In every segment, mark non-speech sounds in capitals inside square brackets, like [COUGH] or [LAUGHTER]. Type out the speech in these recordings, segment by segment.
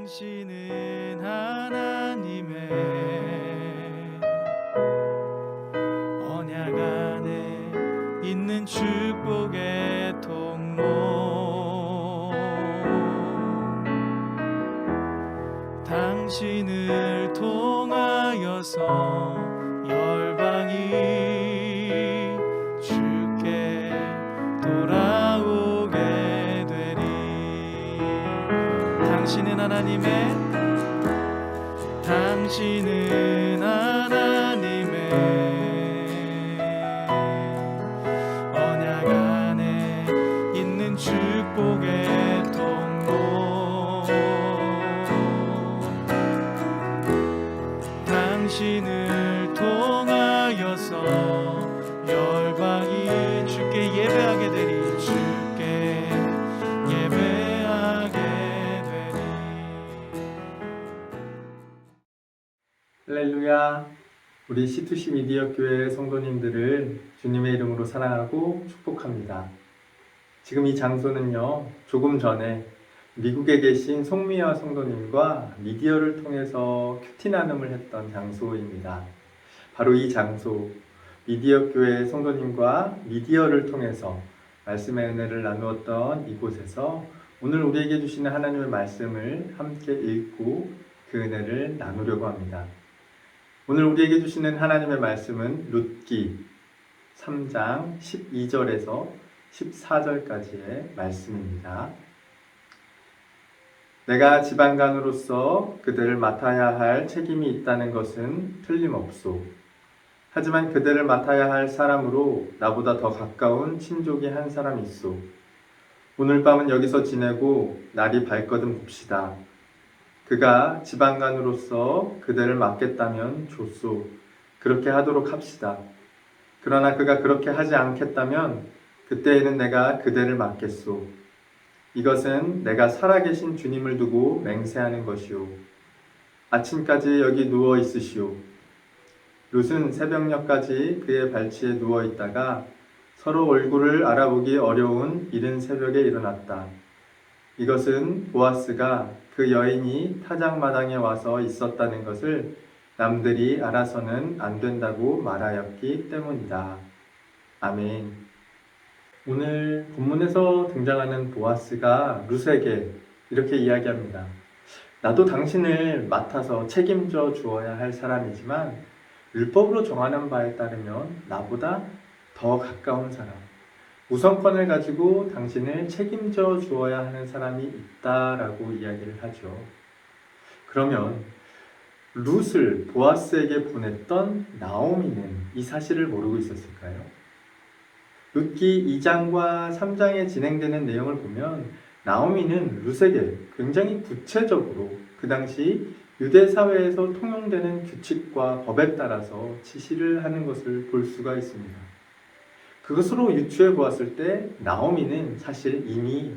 당신은 하나님의 언약 안에 있는 축복의 통로. 당신을 통하여서 하나님의 당신은 하나 할렐루야. 우리 C2C 미디어 교회 성도님들을 주님의 이름으로 사랑하고 축복합니다. 지금 이 장소는요, 조금 전에 미국에 계신 송미아 성도님과 미디어를 통해서 큐티 나눔을 했던 장소입니다. 바로 이 장소, 미디어 교회 성도님과 미디어를 통해서 말씀의 은혜를 나누었던 이곳에서 오늘 우리에게 주시는 하나님의 말씀을 함께 읽고 그 은혜를 나누려고 합니다. 오늘 우리에게 주시는 하나님의 말씀은 룻기 3장 12절에서 14절까지의 말씀입니다. 내가 지방간으로서 그들을 맡아야 할 책임이 있다는 것은 틀림없소. 하지만 그들을 맡아야 할 사람으로 나보다 더 가까운 친족이 한 사람 있소. 오늘 밤은 여기서 지내고 날이 밝거든 봅시다. 그가 지방간으로서 그대를 맡겠다면 좋소. 그렇게 하도록 합시다. 그러나 그가 그렇게 하지 않겠다면 그때에는 내가 그대를 맡겠소. 이것은 내가 살아계신 주님을 두고 맹세하는 것이오. 아침까지 여기 누워 있으시오. 룻은 새벽녘까지 그의 발치에 누워 있다가 서로 얼굴을 알아보기 어려운 이른 새벽에 일어났다. 이것은 보아스가 그 여인이 타작마당에 와서 있었다는 것을 남들이 알아서는 안 된다고 말하였기 때문이다. 아멘. 오늘 본문에서 등장하는 보아스가 룻에게 이렇게 이야기합니다. 나도 당신을 맡아서 책임져 주어야 할 사람이지만 율법으로 정하는 바에 따르면 나보다 더 가까운 사람, 우선권을 가지고 당신을 책임져 주어야 하는 사람이 있다라고 이야기를 하죠. 그러면 룻을 보아스에게 보냈던 나오미는 이 사실을 모르고 있었을까요? 룻기 2장과 3장에 진행되는 내용을 보면 나오미는 룻에게 굉장히 구체적으로 그 당시 유대 사회에서 통용되는 규칙과 법에 따라서 지시를 하는 것을 볼 수가 있습니다. 그것으로 유추해 보았을 때 나오미는 사실 이미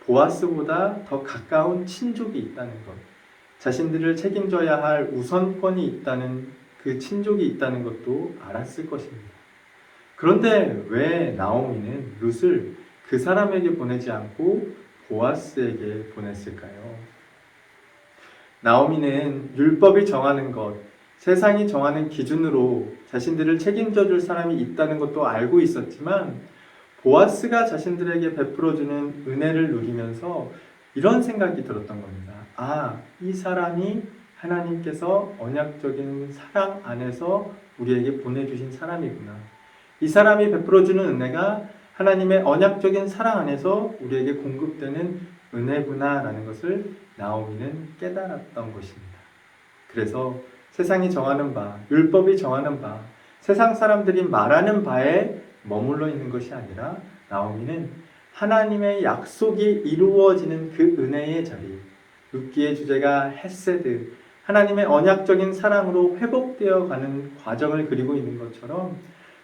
보아스보다 더 가까운 친족이 있다는 것, 자신들을 책임져야 할 우선권이 있다는 그 친족이 있다는 것도 알았을 것입니다. 그런데 왜 나오미는 룻을 그 사람에게 보내지 않고 보아스에게 보냈을까요? 나오미는 율법이 정하는 것, 세상이 정하는 기준으로 자신들을 책임져 줄 사람이 있다는 것도 알고 있었지만 보아스가 자신들에게 베풀어주는 은혜를 누리면서 이런 생각이 들었던 겁니다. 아, 이 사람이 하나님께서 언약적인 사랑 안에서 우리에게 보내주신 사람이구나. 이 사람이 베풀어주는 은혜가 하나님의 언약적인 사랑 안에서 우리에게 공급되는 은혜구나라는 것을 나오미는 깨달았던 것입니다. 그래서 세상이 정하는 바, 율법이 정하는 바, 세상 사람들이 말하는 바에 머물러 있는 것이 아니라 나오미는 하나님의 약속이 이루어지는 그 은혜의 자리, 룻기의 주제가 헤세드, 하나님의 언약적인 사랑으로 회복되어 가는 과정을 그리고 있는 것처럼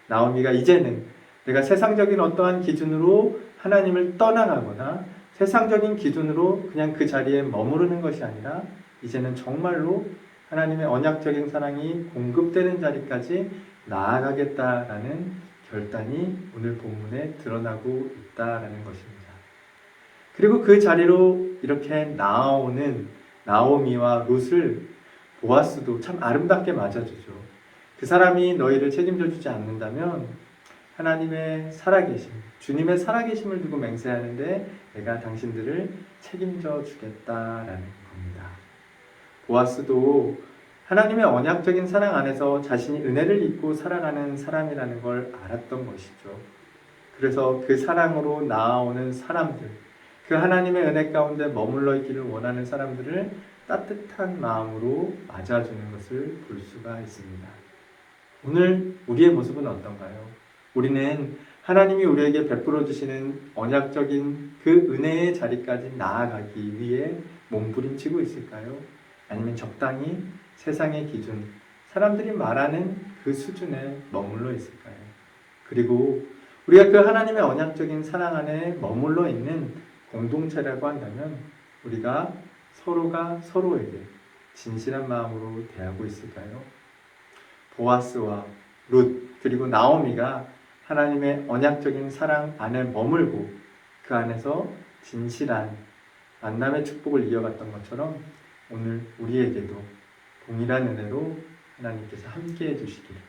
나오미가 이제는 내가 세상적인 어떠한 기준으로 하나님을 떠나가거나 세상적인 기준으로 그냥 그 자리에 머무르는 것이 아니라 이제는 정말로 하나님의 언약적인 사랑이 공급되는 자리까지 나아가겠다라는 결단이 오늘 본문에 드러나고 있다라는 것입니다. 그리고 그 자리로 이렇게 나아오는 나오미와 룻을 보아스도 참 아름답게 맞아주죠. 그 사람이 너희를 책임져 주지 않는다면 하나님의 살아계심, 주님의 살아계심을 두고 맹세하는데 내가 당신들을 책임져 주겠다라는 겁니다. 보아스도 하나님의 언약적인 사랑 안에서 자신이 은혜를 입고 살아가는 사람이라는 걸 알았던 것이죠. 그래서 그 사랑으로 나아오는 사람들, 그 하나님의 은혜 가운데 머물러 있기를 원하는 사람들을 따뜻한 마음으로 맞아주는 것을 볼 수가 있습니다. 오늘 우리의 모습은 어떤가요? 우리는 하나님이 우리에게 베풀어 주시는 언약적인 그 은혜의 자리까지 나아가기 위해 몸부림치고 있을까요? 아니면 적당히 세상의 기준, 사람들이 말하는 그 수준에 머물러 있을까요? 그리고 우리가 그 하나님의 언약적인 사랑 안에 머물러 있는 공동체라고 한다면 우리가 서로가 서로에게 진실한 마음으로 대하고 있을까요? 보아스와 룻 그리고 나오미가 하나님의 언약적인 사랑 안에 머물고 그 안에서 진실한 만남의 축복을 이어갔던 것처럼 오늘 우리에게도 동일한 은혜로 하나님께서 함께 해 주시기를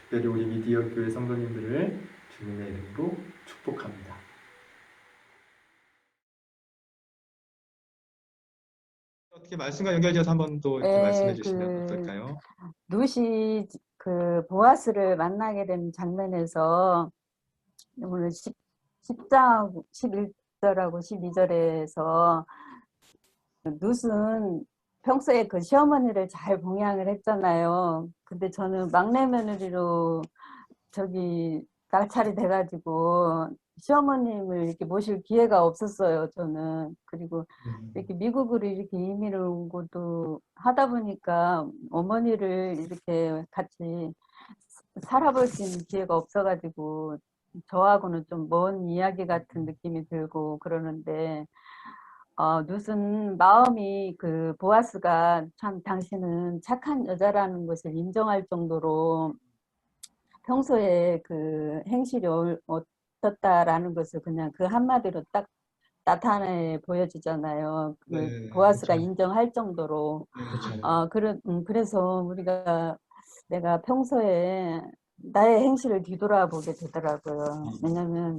특별히 우리 미디어 교회 성도님들을 주님의 이름으로 축복합니다. 어떻게 말씀과 연결지어서 한번 또 이렇게 네, 말씀해 주시면 그- 어떨까요? 룻이 그 보아스를 만나게 된 장면에서 오늘 10, 10장 11절하고 12절에서 룻은 평소에 그 시어머니를 잘 봉양을 했잖아요. 근데 저는 막내 며느리로 저기 낙찰이 돼가지고 시어머님을 이렇게 모실 기회가 없었어요. 저는 그리고 이렇게 미국으로 이렇게 이민을 온 것도 하다 보니까 어머니를 이렇게 같이 살아볼 수 있는 기회가 없어가지고 저하고는 좀 먼 이야기 같은 느낌이 들고 그러는데 어, 누슨 마음이 그 보아스가 참 당신은 착한 여자라는 것을 인정할 정도로 평소에 그 행실이 어- 어떻다라는 것을 그냥 그 한마디로 딱 나타내 보여주잖아요. 그 네, 보아스가 그렇죠. 인정할 정도로. 그렇죠. 아, 그래, 음, 그래서 우리가 내가 평소에 나의 행실을 뒤돌아보게 되더라고요. 왜냐면,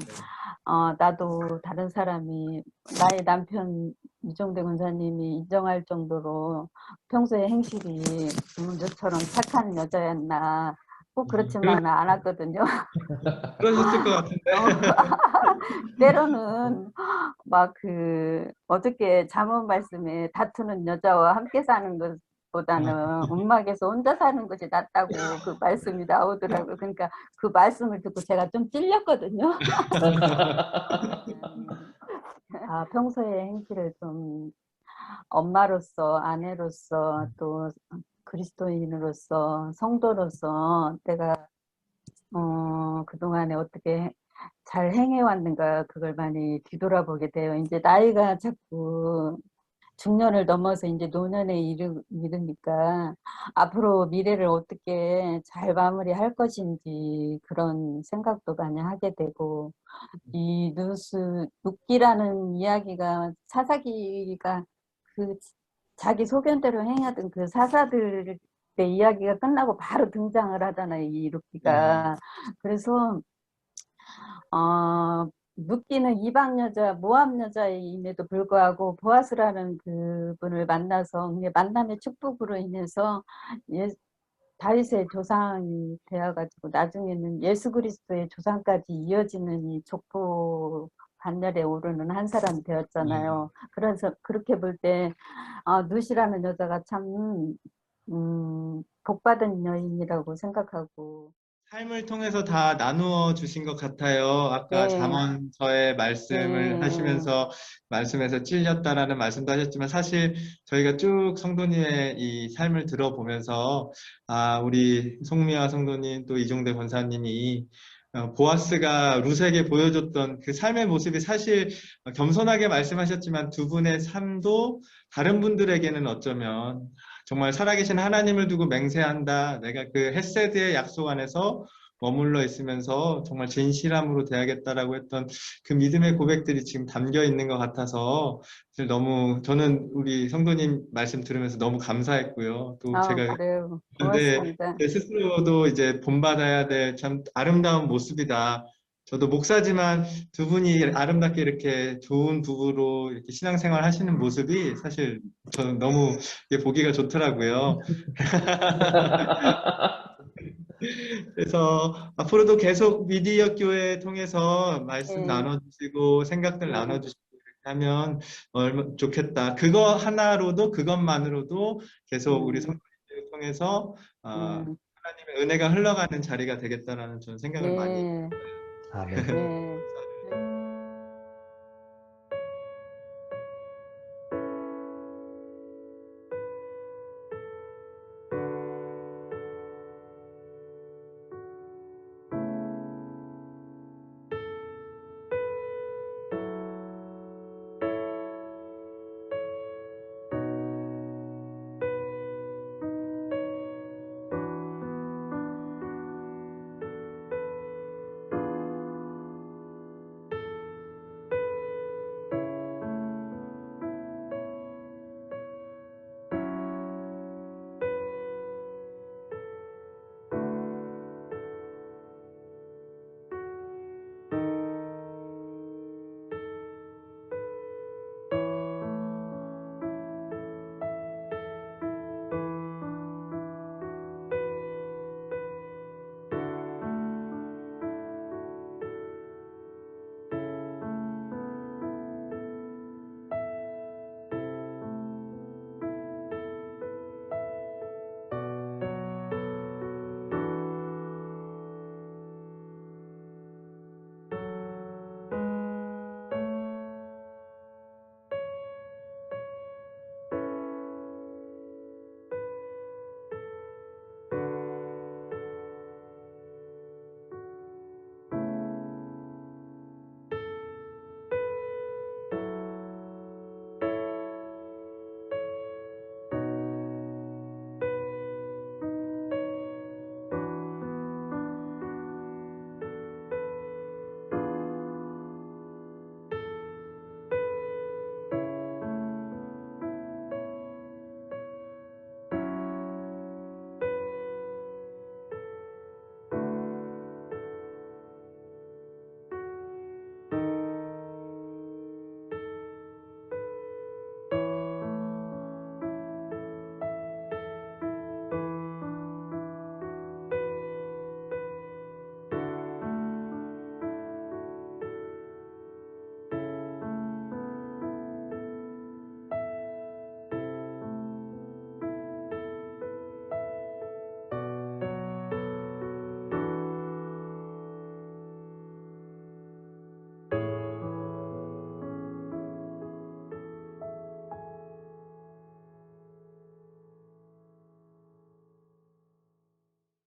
어, 나도 다른 사람이, 나의 남편 이종대 군사님이 인정할 정도로 평소에 행실이 음, 너처럼 착한 여자였나. 꼭 그렇지만은 않았거든요. [LAUGHS] [LAUGHS] 그러셨을 것 같은데. [LAUGHS] 때로는 막 그 어저께 잠언 말씀에 다투는 여자와 함께 사는 것 보다는 움막에서 혼자 사는 것이 낫다고 그 말씀이 나오더라고요. 그러니까 그 말씀을 듣고 제가 좀 찔렸거든요. [LAUGHS] 아, 평소에 행실을 좀 엄마로서 아내로서 또 그리스도인으로서 성도로서 내가 어, 그동안에 어떻게 잘 행해왔는가 그걸 많이 뒤돌아보게 돼요. 이제 나이가 자꾸 중년을 넘어서 이제 노년에 이르, 이르니까 앞으로 미래를 어떻게 잘 마무리할 것인지 그런 생각도 많이 하게 되고 이 누스 눕기라는 이야기가 사사기가 그 자기 소견대로 행하던 그 사사들의 이야기가 끝나고 바로 등장을 하잖아요. 이 눕기가 그래서 어, 눕기는 이방 여자, 모함 여자임에도 불구하고 보아스라는 그분을 만나서 만남의 축복으로 인해서 예, 다윗의 조상이 되어가지고 나중에는 예수 그리스도의 조상까지 이어지는 이 족보 반열에 오르는 한 사람이 되었잖아요. 그래서 그렇게 볼때 아, 누시라는 여자가 참 음, 복받은 여인이라고 생각하고 삶을 통해서 다 나누어 주신 것 같아요. 아까 네. 잠언서의 말씀을 네. 하시면서 말씀에서 찔렸다라는 말씀도 하셨지만 사실 저희가 쭉 성도님의 이 삶을 들어보면서 아 우리 송미아 성도님 또 이종대 권사님이 어, 보아스가 룻에게 보여줬던 그 삶의 모습이 사실 겸손하게 말씀하셨지만 두 분의 삶도 다른 분들에게는 어쩌면 정말 살아계신 하나님을 두고 맹세한다. 내가 그 헤세드의 약속 안에서 머물러 있으면서 정말 진실함으로 대하겠다라고 했던 그 믿음의 고백들이 지금 담겨 있는 것 같아서 너무 저는 우리 성도님 말씀 들으면서 너무 감사했고요. 또 아, 제가 그래요. 근데. 제 스스로도 이제 본받아야 될 참 아름다운 모습이다. 저도 목사지만 두 분이 아름답게 이렇게 좋은 부부로 이렇게 신앙생활 하시는 모습이 사실 저는 너무 보기가 좋더라고요. [LAUGHS] 그래서 앞으로도 계속 미디어 교회 통해서 말씀 네. 나눠주시고 생각들 네. 나눠주시고 하면 얼마 좋겠다. 그거 하나로도 그것만으로도 계속 음. 우리 성도님들을 통해서 아, 음, 하나님의 은혜가 흘러가는 자리가 되겠다라는 저는 생각을 많이 あの